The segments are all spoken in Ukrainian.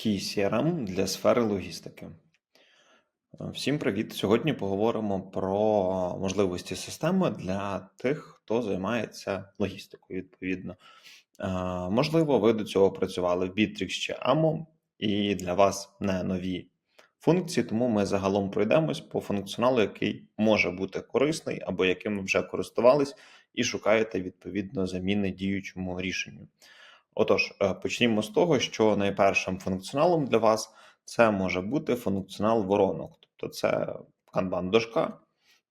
Key CRM для сфери логістики. Е, Всім привіт! Сьогодні поговоримо про можливості системи для тих, хто займається логістикою. Відповідно, Е, можливо, ви до цього працювали в Bittrex чи AMO, і для вас не нові функції, тому ми загалом пройдемось по функціоналу, який може бути корисний або яким ви вже користувались, і шукаєте відповідно заміни діючому рішенню. Отож, е, почнімо з того, що найпершим функціоналом для вас це може бути функціонал воронок, тобто це канбан-дошка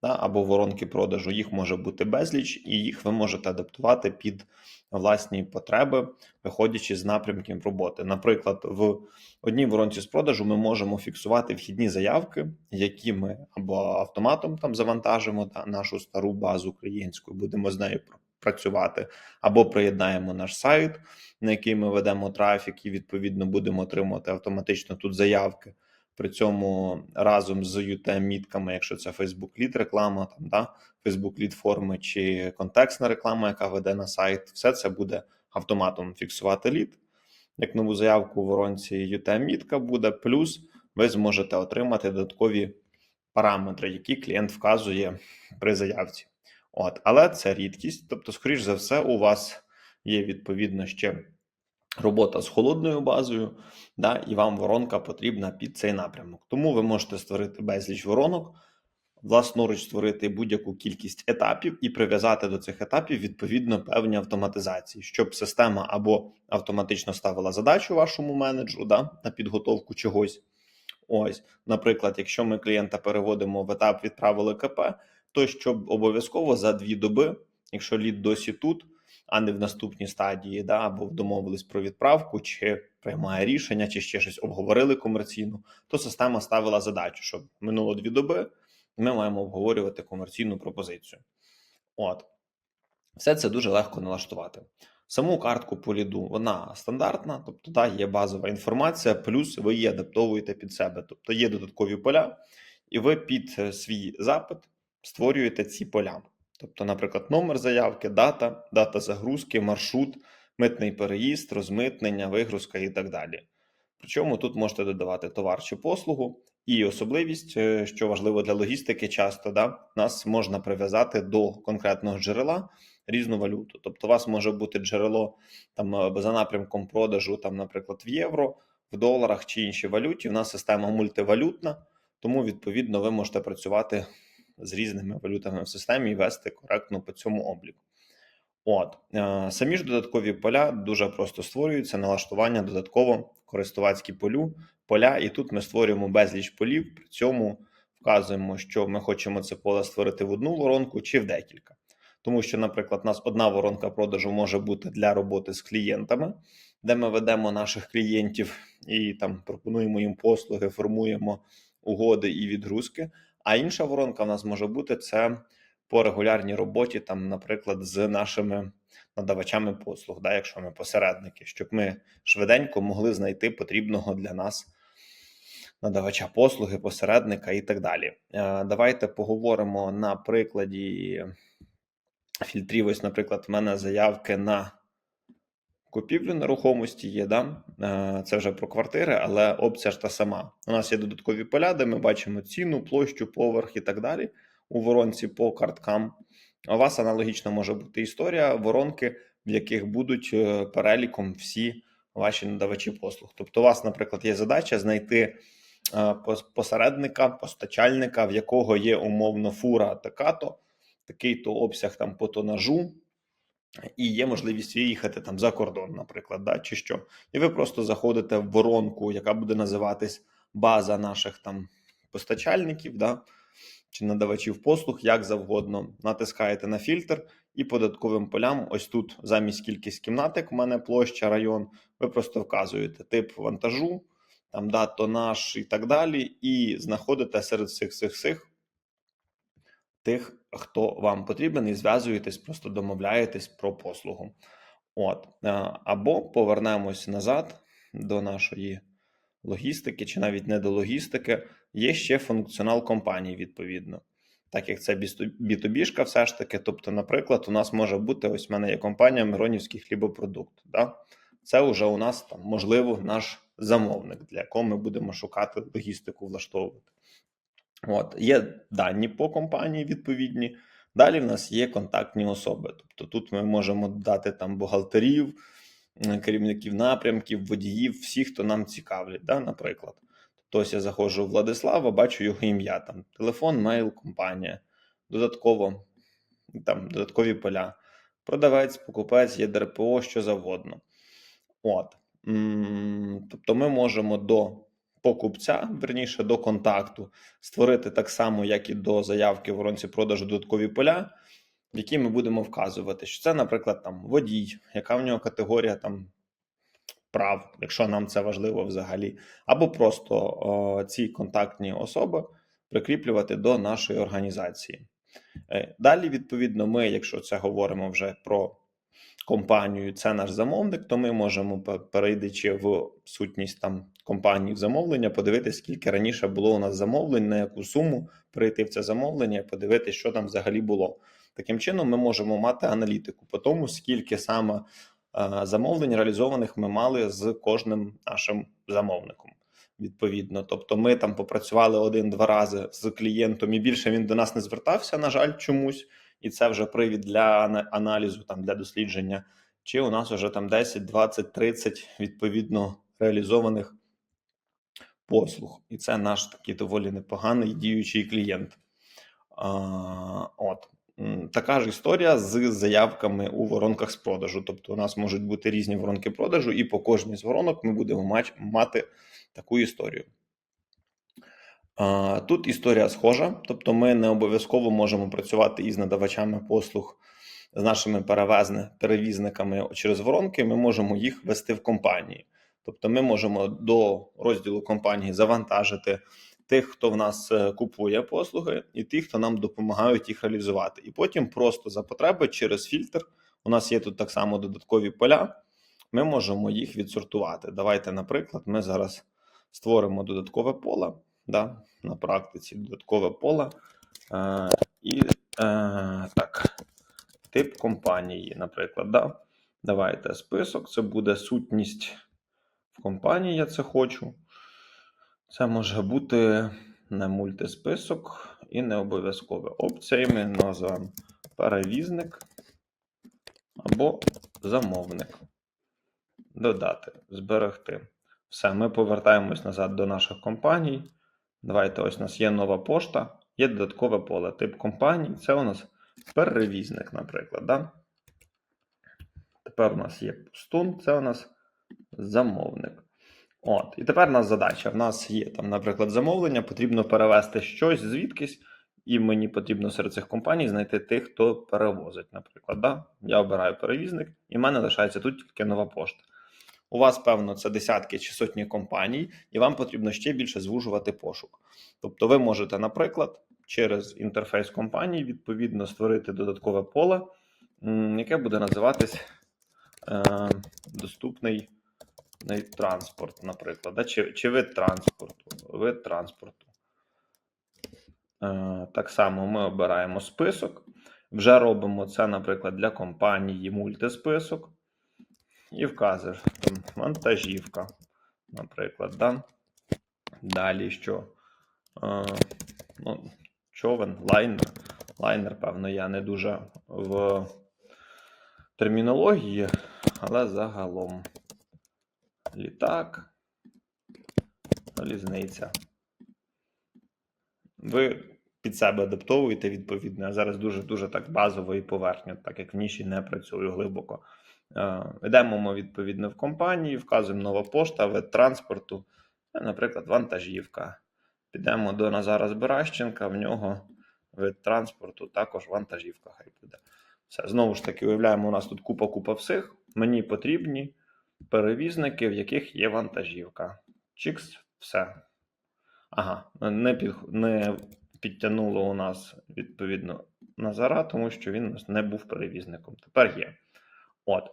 да, або воронки продажу. Їх може бути безліч, і їх ви можете адаптувати під власні потреби, виходячи з напрямків роботи. Наприклад, в одній воронці з продажу ми можемо фіксувати вхідні заявки, які ми або автоматом там завантажимо да, нашу стару базу клієнтську, будемо з нею працювати, або приєднаємо наш сайт, на який ми ведемо трафік, і відповідно будемо отримувати автоматично тут заявки. При цьому разом з UTM-мітками, якщо це Facebook Lead реклама, там да, Facebook Lead форми чи контекстна реклама, яка веде на сайт, все це буде автоматом фіксувати лід. Як нову заявку у воронці UTM-мітка буде, плюс ви зможете отримати додаткові параметри, які клієнт вказує при заявці. От, але це рідкість, тобто, скоріш за все, у вас є відповідно ще робота з холодною базою, да, і вам воронка потрібна під цей напрямок. Тому ви можете створити безліч воронок, власноруч створити будь-яку кількість етапів і прив'язати до цих етапів відповідно певні автоматизації, щоб система або автоматично ставила задачу вашому менеджеру да, на підготовку чогось. Ось, наприклад, якщо ми клієнта переводимо в етап відправили КП, то щоб обов'язково за дві доби, якщо лід досі тут, а не в наступній стадії, да, або домовились про відправку, чи приймає рішення, чи ще щось обговорили комерційно, то система ставила задачу, щоб минуло дві доби, ми маємо обговорювати комерційну пропозицію. От, все це дуже легко налаштувати. Саму картку по ліду вона стандартна, тобто да, є базова інформація, плюс ви її адаптовуєте під себе. Тобто є додаткові поля, і ви під е, свій запит створюєте ці поля. Тобто, наприклад, номер заявки, дата, дата загрузки, маршрут, митний переїзд, розмитнення, вигрузка і так далі. Причому тут можете додавати товар чи послугу, і особливість, е, що важливо для логістики, часто да, нас можна прив'язати до конкретного джерела різну валюту. Тобто, у вас може бути джерело там е, за напрямком продажу, там, наприклад, в євро, в доларах чи іншій валюті. У нас система мультивалютна, тому відповідно ви можете працювати з різними валютами в системі і вести коректно по цьому обліку. От е, самі ж додаткові поля дуже просто створюються налаштування додатково користувацькі полю поля, і тут ми створюємо безліч полів. При цьому вказуємо, що ми хочемо це поле створити в одну воронку чи в декілька. Тому що, наприклад, у нас одна воронка продажу може бути для роботи з клієнтами, де ми ведемо наших клієнтів і там пропонуємо їм послуги, формуємо угоди і відгрузки. А інша воронка в нас може бути це по регулярній роботі, там, наприклад, з нашими надавачами послуг, да, якщо ми посередники, щоб ми швиденько могли знайти потрібного для нас надавача послуги, посередника і так далі. Е, Давайте поговоримо на прикладі фільтрів. Ось, наприклад, в мене заявки на купівлю нерухомості є, да? Е, це вже про квартири, але опція ж та сама. У нас є додаткові поля, де ми бачимо ціну, площу, поверх і так далі у воронці по карткам. У вас аналогічно може бути історія воронки, в яких будуть е, переліком всі ваші надавачі послуг. Тобто, у вас, наприклад, є задача знайти е, посередника, постачальника, в якого є умовно фура така-то, такий-то обсяг там по тонажу, і є можливість виїхати там за кордон, наприклад, да, чи що. І ви просто заходите в воронку, яка буде називатись база наших там постачальників, да, чи надавачів послуг, як завгодно. Натискаєте на фільтр і по додатковим полям, ось тут замість кількість кімнатик, у мене площа, район, ви просто вказуєте тип вантажу, там да, тонаж і так далі, і знаходите серед всіх цих тих, хто вам потрібен, і зв'язуєтесь, просто домовляєтесь про послугу. От. е, Або повернемось назад до нашої логістики, чи навіть не до логістики. Є ще функціонал компанії, відповідно. Так як це B2B, все ж таки. Тобто, наприклад, у нас може бути ось в мене є компанія Миронівський хлібопродукт. Да? це вже у нас там, можливо, наш замовник, для якого ми будемо шукати логістику, влаштовувати. От, є дані по компанії відповідні. Далі в нас є контактні особи. Тобто тут ми можемо додати там бухгалтерів, керівників напрямків, водіїв, всіх, хто нам цікавлять, да, наприклад. Тобто я заходжу в Владислава, бачу його ім'я, там телефон, мейл, компанія, додатково там додаткові поля. Продавець, покупець, є ДРПО, що завгодно. От. Тобто ми можемо до покупця, верніше до контакту, створити так само, як і до заявки в воронці продажу додаткові поля, в які ми будемо вказувати, що це, наприклад, там водій, яка в нього категорія там прав, якщо нам це важливо взагалі, або просто о, ці контактні особи прикріплювати до нашої організації. Е, Далі, відповідно, ми, якщо це говоримо вже про компанію, це наш замовник, то ми можемо, пе- перейдучи в сутність там компанії в замовлення, подивитися, скільки раніше було у нас замовлень, на яку суму прийти в це замовлення, подивитися, що там взагалі було. Таким чином, ми можемо мати аналітику по тому, скільки саме е, замовлень реалізованих ми мали з кожним нашим замовником. Відповідно, тобто ми там попрацювали один-два рази з клієнтом, і більше він до нас не звертався, на жаль, чомусь, і це вже привід для аналізу, там для дослідження. Чи у нас вже там 10, 20, 30 відповідно реалізованих послуг, і це наш такий доволі непоганий діючий клієнт. А, от. Така ж історія з заявками у воронках з продажу. Тобто, у нас можуть бути різні воронки продажу, і по кожній з воронок ми будемо мати таку історію. Тут історія схожа, тобто ми не обов'язково можемо працювати із надавачами послуг, з нашими перевізниками через воронки. Ми можемо їх вести в компанії. Тобто, ми можемо до розділу компанії завантажити тих, хто в нас е, купує послуги, і тих, хто нам допомагають їх реалізувати. І потім просто за потреби через фільтр. У нас є тут так само додаткові поля. Ми можемо їх відсортувати. Давайте, наприклад, ми зараз створимо додаткове поле да, на практиці, додаткове поле. Е, і е, так, тип компанії, наприклад. Да. Давайте список. Це буде сутність в компанії. Я це хочу. Це може бути не мультисписок і не обов'язкове. Опціями називаємо перевізник або замовник. Додати, зберегти. Все, ми повертаємось назад до наших компаній. Давайте, ось у нас є нова пошта, є додаткове поле. Тип компанії це у нас перевізник, наприклад. Да? Тепер у нас є пустун, це у нас замовник. От, і тепер у нас задача. В нас є там, наприклад, замовлення, потрібно перевести щось звідкись, і мені потрібно серед цих компаній знайти тих, хто перевозить. Наприклад, да? я обираю перевізник, і в мене лишається тут тільки нова пошта. У вас, певно, це десятки чи сотні компаній, і вам потрібно ще більше звужувати пошук. Тобто, ви можете, наприклад, через інтерфейс компанії відповідно створити додаткове поле, яке буде називатись е, доступний транспорт, наприклад, да? чи, чи вид транспорту. Вид транспорту. Е, так само ми обираємо список. Вже робимо це, наприклад, для компанії мультисписок. І вказуєш там вантажівка, наприклад. Да? Далі що? Е, ну, човен, лайнер. Лайнер, певно, я не дуже в термінології, але загалом літак, залізниця. Ви під себе адаптовуєте відповідно. Я зараз дуже-дуже так базово і поверхньо, так як в ніші не працюю глибоко. Е, Йдемо ми відповідно в компанії, вказуємо нова пошта, вид транспорту, наприклад, вантажівка. Підемо до Назара Збиращенка, в нього вид транспорту, також вантажівка. Хай буде. Все, знову ж таки, уявляємо, у нас тут купа-купа всіх. Мені потрібні перевізники, в яких є вантажівка. Чікс, все. Ага, не, під, не підтягнуло у нас відповідно Назара, тому що він у нас не був перевізником. Тепер є. От,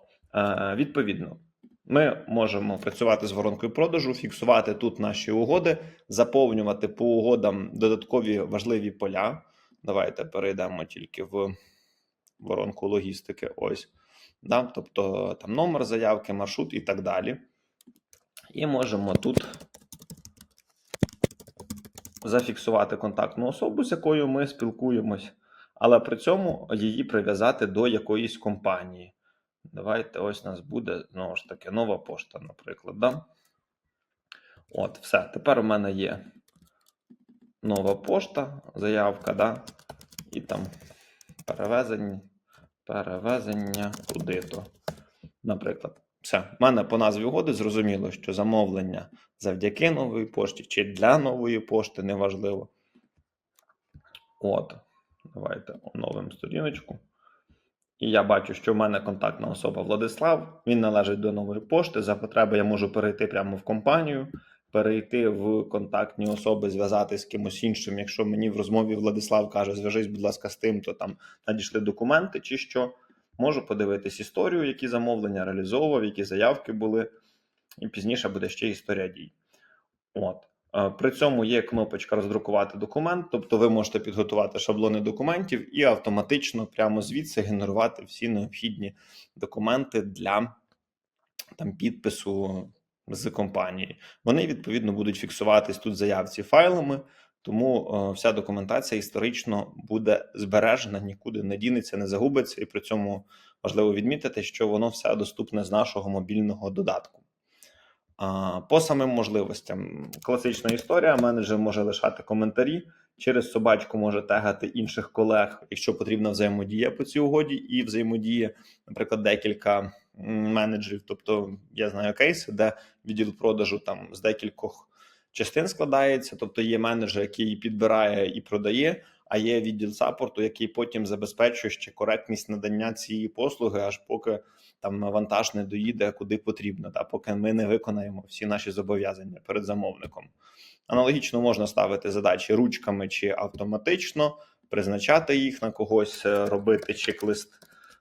відповідно, ми можемо працювати з воронкою продажу, фіксувати тут наші угоди, заповнювати по угодам додаткові важливі поля. Давайте перейдемо тільки в воронку логістики. Ось. Да? Тобто там номер заявки, маршрут і так далі. І можемо тут зафіксувати контактну особу, з якою ми спілкуємось, але при цьому її прив'язати до якоїсь компанії. Давайте ось у нас буде знову ж таки нова пошта, наприклад. Да? От, все. Тепер у мене є нова пошта, заявка, да? і там перевезення, перевезення куди-то. Наприклад, все. У мене по назві угоди зрозуміло, що замовлення завдяки нової пошті чи для нової пошти, неважливо. От, давайте оновимо сторіночку. І я бачу, що в мене контактна особа Владислав. Він належить до нової пошти. За потреби я можу перейти прямо в компанію, перейти в контактні особи, зв'язати з кимось іншим. Якщо мені в розмові Владислав каже, зв'яжись, будь ласка, з тим, то там надійшли документи чи що. Можу подивитись історію, які замовлення реалізовував, які заявки були, і пізніше буде ще історія дій. От. Е, При цьому є кнопочка роздрукувати документ, тобто ви можете підготувати шаблони документів і автоматично прямо звідси генерувати всі необхідні документи для там, підпису з компанії. Вони відповідно будуть фіксуватись тут заявці файлами, тому е, вся документація історично буде збережена, нікуди не дінеться, не загубиться, і при цьому важливо відмітити, що воно все доступне з нашого мобільного додатку. По самим можливостям, класична історія. Менеджер може лишати коментарі. Через собачку може тегати інших колег, якщо потрібна взаємодія по цій угоді, і взаємодія, наприклад, декілька менеджерів. Тобто я знаю кейси, де відділ продажу там з декількох частин складається. Тобто є менеджер, який підбирає і продає, а є відділ саппорту, який потім забезпечує ще коректність надання цієї послуги, аж поки там вантаж не доїде куди потрібно, та поки ми не виконаємо всі наші зобов'язання перед замовником. Аналогічно можна ставити задачі ручками чи автоматично, призначати їх на когось, е, робити чек-лист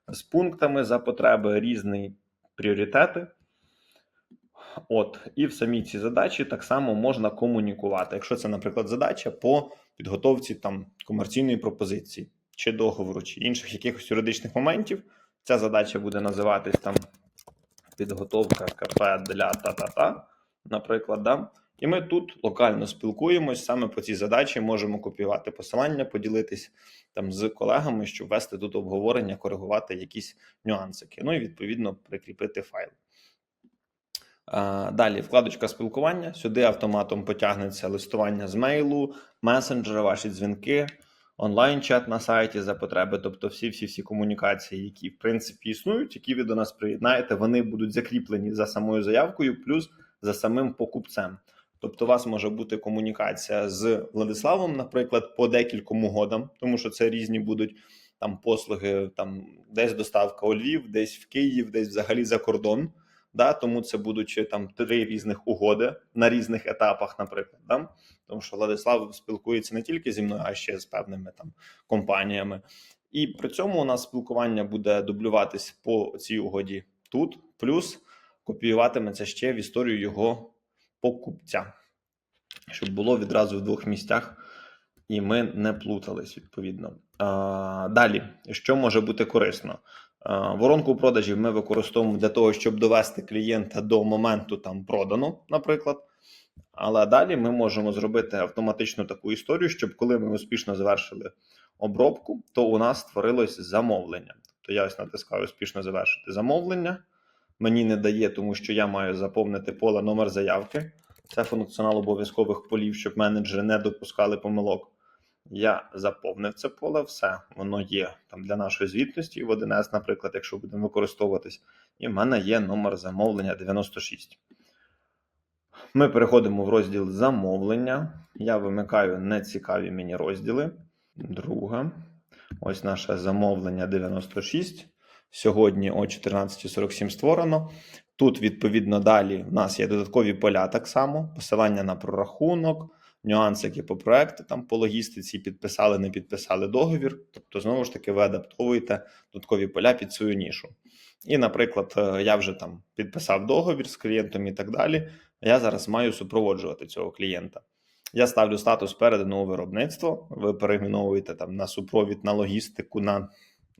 з пунктами за потреби, різні пріоритети. От, і в самій цій задачі так само можна комунікувати. Якщо це, наприклад, задача по підготовці там комерційної пропозиції, чи договору, чи інших якихось юридичних моментів, ця задача буде називатись там підготовка КП для та-та-та, наприклад, да? І ми тут локально спілкуємось саме по цій задачі, можемо копіювати посилання, поділитись там з колегами, щоб вести тут обговорення, коригувати якісь нюансики. Ну і відповідно прикріпити файл. Далі вкладочка спілкування. Сюди автоматом потягнеться листування з мейлу, месенджера, ваші дзвінки, онлайн-чат на сайті за потреби. Тобто, всі всі всі комунікації, які в принципі існують, які ви до нас приєднаєте, вони будуть закріплені за самою заявкою, плюс за самим покупцем. Тобто, у вас може бути комунікація з Владиславом, наприклад, по декільком угодам, тому що це різні будуть там послуги, там десь доставка у Львів, десь в Київ, десь взагалі за кордон. Да, тому це будуть там три різних угоди на різних етапах, наприклад. Да? Тому що Владислав спілкується не тільки зі мною, а ще з певними там компаніями. І при цьому у нас спілкування буде дублюватись по цій угоді тут, плюс копіюватиметься ще в історію його покупця, щоб було відразу в двох місцях, і ми не плутались відповідно. А, Далі, що може бути корисно? Воронку продажів ми використовуємо для того, щоб довести клієнта до моменту там продано, наприклад. Але далі ми можемо зробити автоматично таку історію, щоб коли ми успішно завершили обробку, то у нас створилось замовлення. Тобто я ось натискаю успішно завершити замовлення. Мені не дає, тому що я маю заповнити поле номер заявки. Це функціонал обов'язкових полів, щоб менеджери не допускали помилок. Я заповнив це поле, все воно є там для нашої звітності в 1С, наприклад, якщо будемо використовуватись, і в мене є номер замовлення 96. Ми переходимо в розділ замовлення. Я вимикаю нецікаві мені розділи. Друга. Ось наше замовлення 96. Сьогодні о 14.47 створено. Тут, відповідно, далі в нас є додаткові поля так само, посилання на прорахунок нюансики по проекту, там по логістиці, підписали, не підписали договір. Тобто, знову ж таки, ви адаптовуєте додаткові поля під свою нішу. І, наприклад, е, я вже там підписав договір з клієнтом і так далі. Я зараз маю супроводжувати цього клієнта. Я ставлю статус передано у виробництво. Ви перейменовуєте там на супровід, на логістику, на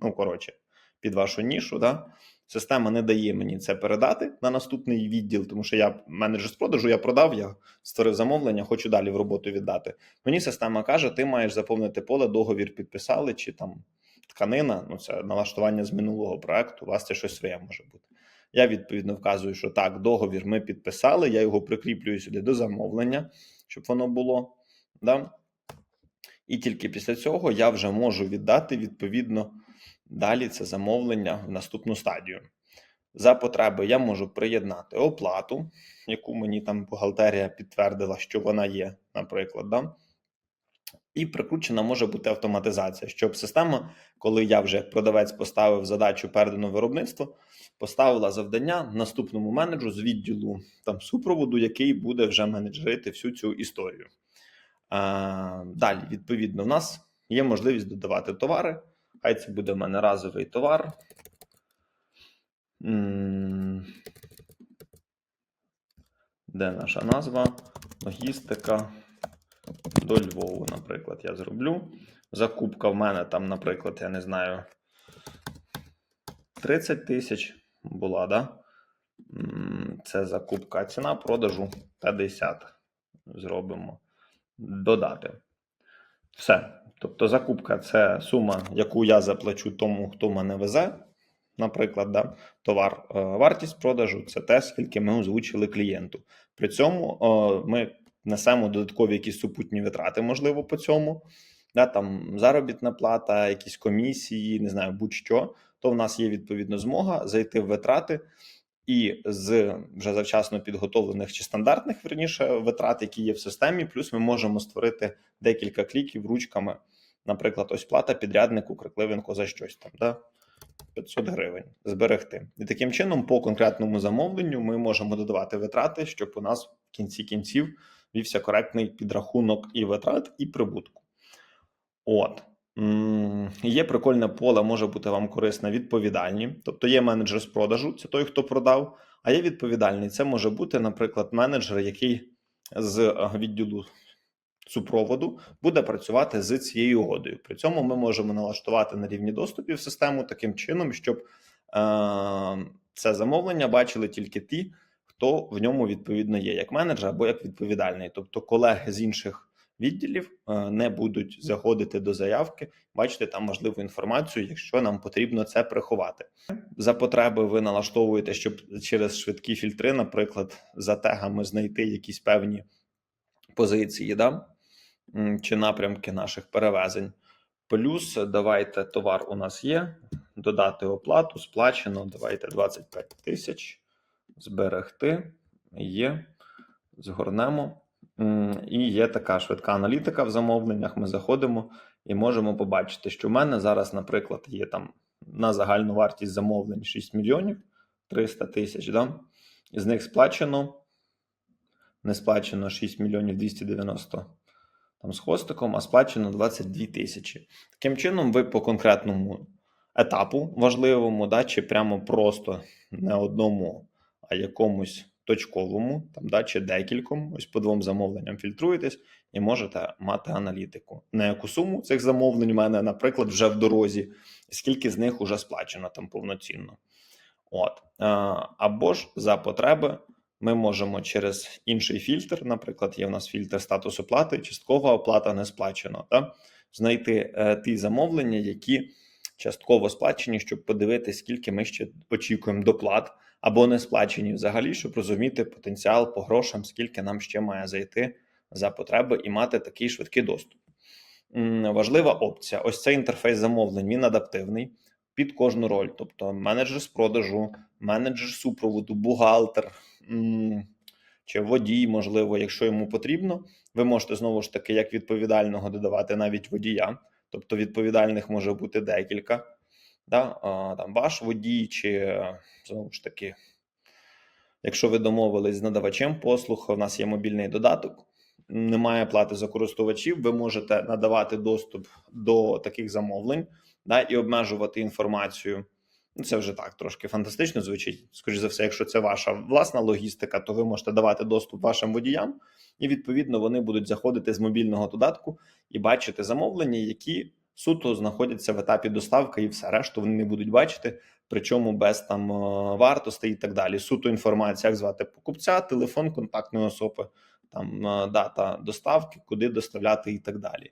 Ну, коротше, під вашу нішу. Да? Система не дає мені це передати на наступний відділ, тому що я менеджер з продажу, я продав, я створив замовлення, хочу далі в роботу віддати. Мені система каже: ти маєш заповнити поле, договір підписали, чи там тканина, ну це налаштування з минулого проекту, у вас це щось своє може бути. Я відповідно вказую, що так, договір ми підписали, я його прикріплюю сюди до замовлення, щоб воно було. Да? І тільки після цього я вже можу віддати відповідно далі це замовлення в наступну стадію. За потреби я можу приєднати оплату, яку мені там бухгалтерія підтвердила, що вона є, наприклад. Да? І прикручена може бути автоматизація, щоб система, коли я вже як продавець поставив задачу передану виробництво, поставила завдання наступному менеджеру з відділу там супроводу, який буде вже менеджерити всю цю історію. А, далі, відповідно, в нас є можливість додавати товари. Хай це буде в мене разовий товар. Де наша назва? Логістика до Львову, наприклад, я зроблю. Закупка в мене там, наприклад, я не знаю, 30 тисяч була, да? Це закупка, ціна продажу 50. Зробимо. Додати. Все. Тобто закупка це сума, яку я заплачу тому, хто мене везе. Наприклад, да, товар, Е, вартість продажу це те, скільки ми озвучили клієнту. При цьому е, ми несемо додаткові якісь супутні витрати, можливо, по цьому. Да, там заробітна плата, якісь комісії, не знаю, будь-що. То в нас є відповідно змога зайти в витрати і з вже завчасно підготовлених чи стандартних верніше витрат, які є в системі. Плюс ми можемо створити декілька кліків ручками. Наприклад, ось плата підряднику Крикливенко за щось там, да? 500 гривень зберегти. І таким чином, по конкретному замовленню, ми можемо додавати витрати, щоб у нас в кінці кінців вівся коректний підрахунок і витрат, і прибутку. От. Є прикольне поле, може бути вам корисне відповідальні. Тобто є менеджер з продажу, це той, хто продав, а є відповідальний. Це може бути, наприклад, менеджер, який з е, відділу супроводу буде працювати з цією угодою. При цьому ми можемо налаштувати на рівні доступів систему таким чином, щоб е, це замовлення бачили тільки ті, хто в ньому відповідно є як менеджер або як відповідальний. Тобто колеги з інших відділів е, не будуть заходити до заявки, бачити там важливу інформацію, якщо нам потрібно це приховати. За потреби ви налаштовуєте, щоб через швидкі фільтри, наприклад, за тегами знайти якісь певні позиції, да? чи напрямки наших перевезень. Плюс давайте товар у нас є, додати оплату, сплачено. Давайте 25 тисяч. Зберегти. Є. Згорнемо. І є така швидка аналітика в замовленнях. Ми заходимо і можемо побачити, що в мене зараз, наприклад, є там на загальну вартість замовлень 6 мільйонів 300 тисяч. Да? З них сплачено. Не сплачено 6 мільйонів 290 там з хвостиком, а сплачено 22 тисячі. Таким чином, ви по конкретному етапу важливому, да, чи прямо просто не одному, а якомусь точковому, там, да, чи декільком, ось по двом замовленням фільтруєтесь і можете мати аналітику. На яку суму цих замовлень у мене, наприклад, вже в дорозі, скільки з них вже сплачено там повноцінно. От. Е, Або ж за потреби ми можемо через інший фільтр, наприклад, є у нас фільтр статус оплати, часткова оплата не сплачено, да? знайти е, ті замовлення, які частково сплачені, щоб подивитися, скільки ми ще очікуємо доплат, або не сплачені взагалі, щоб розуміти потенціал по грошам, скільки нам ще має зайти за потреби і мати такий швидкий доступ. Важлива опція: ось цей інтерфейс замовлень, він адаптивний під кожну роль. Тобто менеджер з продажу, менеджер супроводу, бухгалтер чи водій, можливо, якщо йому потрібно. Ви можете знову ж таки, як відповідального додавати навіть водія. Тобто відповідальних може бути декілька. Да? Там ваш водій, чи знову ж таки, якщо ви домовились з надавачем послуг, у нас є мобільний додаток. Немає плати за користувачів, ви можете надавати доступ до таких замовлень да, і обмежувати інформацію. Ну, це вже так трошки фантастично звучить. Скоріше за все, якщо це ваша власна логістика, то ви можете давати доступ вашим водіям, і відповідно вони будуть заходити з мобільного додатку і бачити замовлення, які суто знаходяться в етапі доставки і все решту вони не будуть бачити, причому без там е, вартостей і так далі. Суто інформація, як звати покупця, телефон контактної особи, там е, дата доставки, куди доставляти і так далі.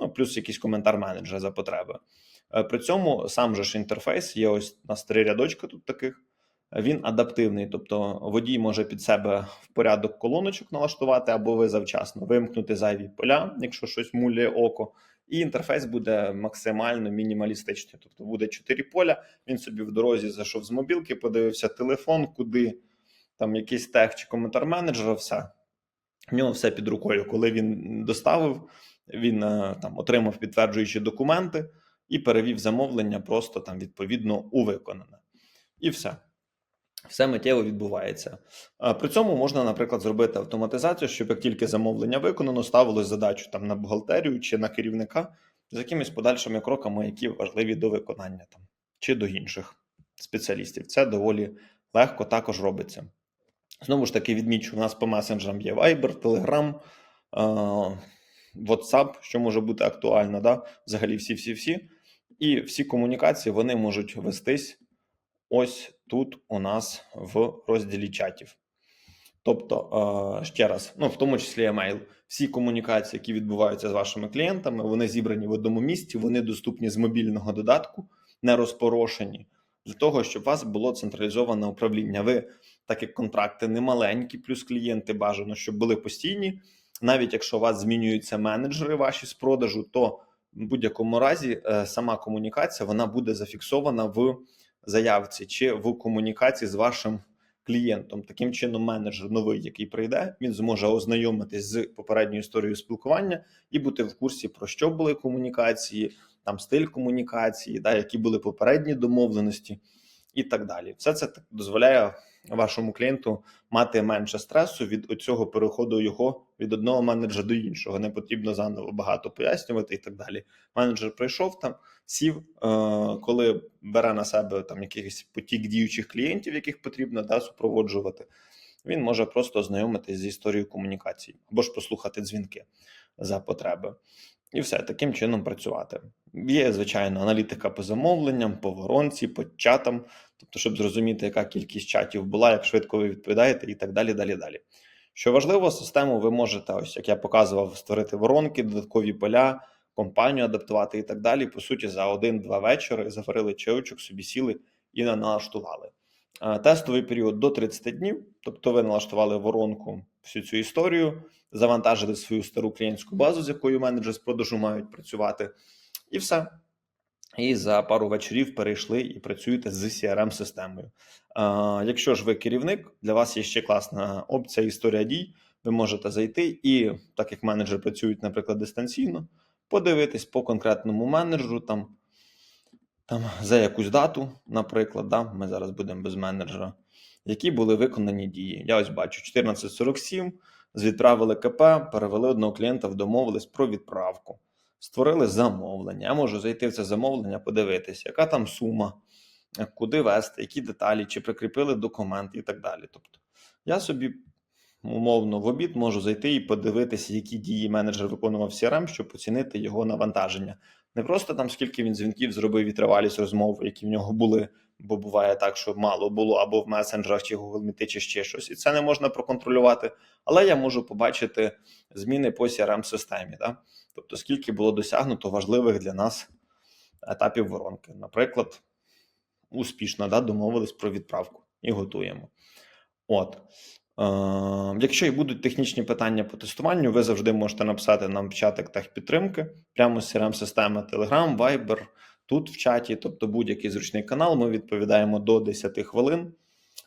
Ну, плюс якийсь коментар менеджера за потреби. Е, При цьому сам же ж інтерфейс є ось на три рядочка тут таких. Він адаптивний, тобто водій може під себе в порядок колоночок налаштувати, або ви завчасно вимкнути зайві поля, якщо щось муляє око, і інтерфейс буде максимально мінімалістичний. Тобто буде чотири поля. Він собі в дорозі зайшов з мобілки, подивився телефон, куди там якийсь тег чи коментар менеджера, все. В нього все під рукою. Коли він доставив, він е, там отримав підтверджуючі документи і перевів замовлення просто там відповідно у виконане. І все. Все миттєво відбувається. При цьому можна, наприклад, зробити автоматизацію, щоб як тільки замовлення виконано, ставилось задачу там на бухгалтерію чи на керівника з якимись подальшими кроками, які важливі до виконання там чи до інших спеціалістів. Це доволі легко також робиться. Знову ж таки, відмічу, у нас по месенджерам є Viber, Telegram, WhatsApp, що може бути актуально, да? взагалі всі-всі-всі. І всі комунікації вони можуть вестись ось тут у нас в розділі чатів. Тобто, е, ще раз, ну в тому числі емейл, всі комунікації, які відбуваються з вашими клієнтами, вони зібрані в одному місці, вони доступні з мобільного додатку, не розпорошені для того, щоб у вас було централізоване управління. Ви, так як контракти не маленькі, плюс клієнти бажано, щоб були постійні. Навіть якщо у вас змінюються менеджери ваші з продажу, то в будь-якому разі е, сама комунікація вона буде зафіксована в заявці чи в комунікації з вашим клієнтом. Таким чином, менеджер новий, який прийде, він зможе ознайомитись з попередньою історією спілкування і бути в курсі про що були комунікації, там стиль комунікації, да, які були попередні домовленості, і так далі. Все це дозволяє вашому клієнту мати менше стресу від цього переходу його від одного менеджера до іншого. Не потрібно заново багато пояснювати і так далі. Менеджер прийшов там, сів, е, коли бере на себе там якийсь потік діючих клієнтів, яких потрібно да, супроводжувати. Він може просто ознайомитись з історією комунікації або ж послухати дзвінки за потреби. І все таким чином працювати. Є, звичайно, аналітика по замовленням, по воронці, по чатам, тобто, щоб зрозуміти, яка кількість чатів була, як швидко ви відповідаєте, і так далі. далі, далі. Що важливо, систему ви можете, ось як я показував, створити воронки, додаткові поля, компанію адаптувати і так далі. По суті, за один-два вечори заварили чайочок, собі сіли і налаштували. Тестовий період до 30 днів, тобто ви налаштували воронку всю цю історію, завантажили свою стару клієнтську базу, з якою менеджери з продажу мають працювати, і все. І за пару вечорів перейшли і працюєте з crm системою Якщо ж ви керівник, для вас є ще класна опція історія дій. Ви можете зайти і, так як менеджери працюють, наприклад, дистанційно, подивитись по конкретному менеджеру там там за якусь дату, наприклад, да, ми зараз будемо без менеджера, які були виконані дії. Я ось бачу 14.47, відправили КП, перевели одного клієнта, домовились про відправку, створили замовлення. Я можу зайти в це замовлення, подивитися, яка там сума, куди вести, які деталі, чи прикріпили документ і так далі. Тобто, я собі. Умовно, в обід можу зайти і подивитися, які дії менеджер виконував CRM, щоб оцінити його навантаження. Не просто там скільки він дзвінків зробив і тривалість розмов, які в нього були, бо буває так, що мало було або в месенджерах, чи Google Meet, чи ще щось. І це не можна проконтролювати. Але я можу побачити зміни по crm системі Да? Тобто, скільки було досягнуто важливих для нас етапів воронки. Наприклад, успішно да, домовились про відправку і готуємо. От. Е, якщо і будуть технічні питання по тестуванню, ви завжди можете написати нам в чатик техпідтримки прямо з crm системи Telegram, Viber, тут в чаті, тобто будь-який зручний канал. Ми відповідаємо до 10 хвилин.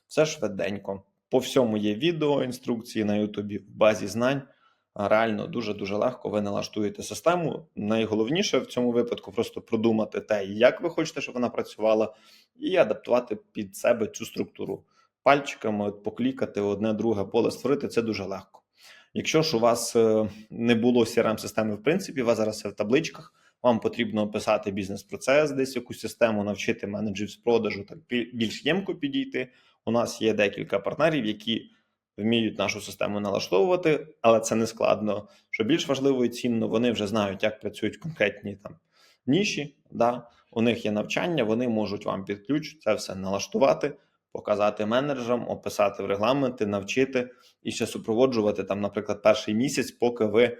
Все швиденько. По всьому є відео, інструкції на Ютубі в базі знань. Реально дуже-дуже легко ви налаштуєте систему. Найголовніше в цьому випадку просто продумати те, як ви хочете, щоб вона працювала, і адаптувати під себе цю структуру пальчиками поклікати одне друге поле створити це дуже легко. Якщо ж у вас е, не було crm системи в принципі, у вас зараз все в табличках, вам потрібно описати бізнес-процес, десь якусь систему, навчити менеджерів з продажу, так більш ємко підійти. У нас є декілька партнерів, які вміють нашу систему налаштовувати, але це не складно. Що більш важливо і цінно, вони вже знають, як працюють конкретні там ніші, да, у них є навчання, вони можуть вам під ключ це все налаштувати, показати менеджерам, описати в регламенти, навчити і ще супроводжувати там, наприклад, перший місяць, поки ви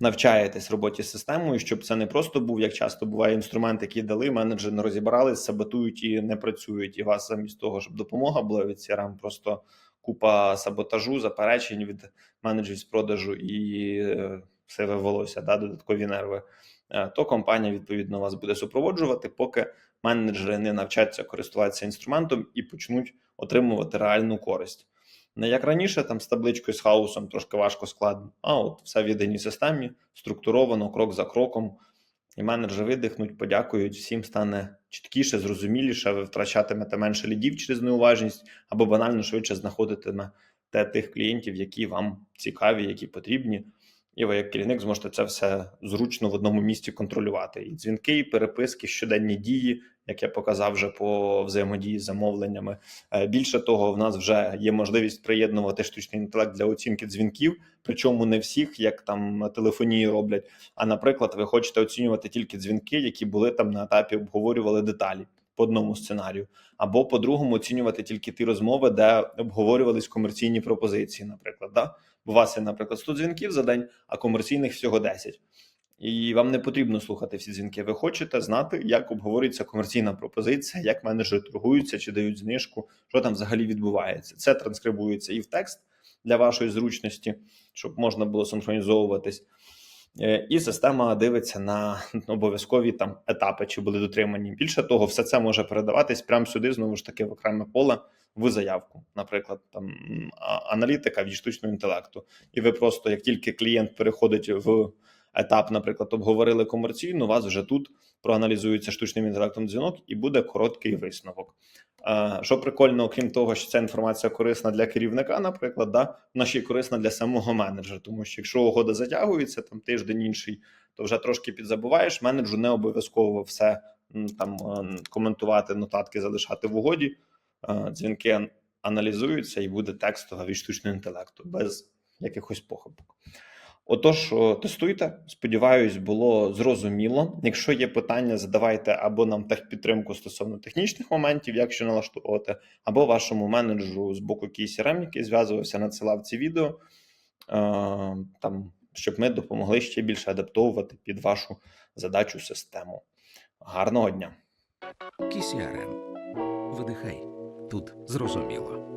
навчаєтесь роботі з системою, щоб це не просто був, як часто буває, інструмент, який дали, менеджери не розібрались, саботують і не працюють. І вас замість того, щоб допомога була від CRM, просто купа саботажу, заперечень від менеджерів з продажу і е, все вивелося, да, додаткові нерви. Е, То компанія відповідно вас буде супроводжувати, поки менеджери не навчаться користуватися інструментом і почнуть отримувати реальну користь. Не як раніше, там з табличкою з хаосом трошки важко складно, а от все в єдиній системі, структуровано, крок за кроком. І менеджери видихнуть, подякують, всім стане чіткіше, зрозуміліше, ви втрачатимете менше лідів через неуважність, або банально швидше знаходитиме те тих клієнтів, які вам цікаві, які потрібні. І ви, як керівник, зможете це все зручно в одному місці контролювати. І дзвінки, і переписки, щоденні дії, як я показав вже по взаємодії з замовленнями. Е, Більше того, в нас вже є можливість приєднувати штучний інтелект для оцінки дзвінків, причому не всіх, як там телефонії роблять. А наприклад, ви хочете оцінювати тільки дзвінки, які були там на етапі обговорювали деталі по одному сценарію, або по-другому оцінювати тільки ті розмови, де обговорювались комерційні пропозиції, наприклад. Да? У вас є, наприклад, 100 дзвінків за день, а комерційних всього 10. І вам не потрібно слухати всі дзвінки. Ви хочете знати, як обговорюється комерційна пропозиція, як менеджери торгуються чи дають знижку, що там взагалі відбувається. Це транскрибується і в текст для вашої зручності, щоб можна було синхронізовуватись. Е, І система дивиться на обов'язкові там етапи, чи були дотримані. Більше того, все це може передаватись прямо сюди, знову ж таки, в окреме поле в заявку, наприклад, там аналітика від штучного інтелекту. І ви просто, як тільки клієнт переходить в етап, наприклад, обговорили комерційно, у вас вже тут проаналізується штучним інтелектом дзвінок і буде короткий висновок. Що прикольно, окрім того, що ця інформація корисна для керівника, наприклад, да, вона ще й корисна для самого менеджера, тому що якщо угода затягується там тиждень інший, то вже трошки підзабуваєш. Менеджеру не обов'язково все там коментувати, нотатки залишати в угоді. Дзвінки аналізуються і буде текстова від штучного інтелекту без якихось похибок. Отож, тестуйте. Сподіваюсь, було зрозуміло. Якщо є питання, задавайте або нам техпідтримку стосовно технічних моментів, як що налаштовувати, або вашому менеджеру з боку KCRM, який зв'язувався, надсилав ці відео, там, щоб ми допомогли ще більше адаптовувати під вашу задачу систему. Гарного дня! KCRM. Видихай. Тут зрозуміло.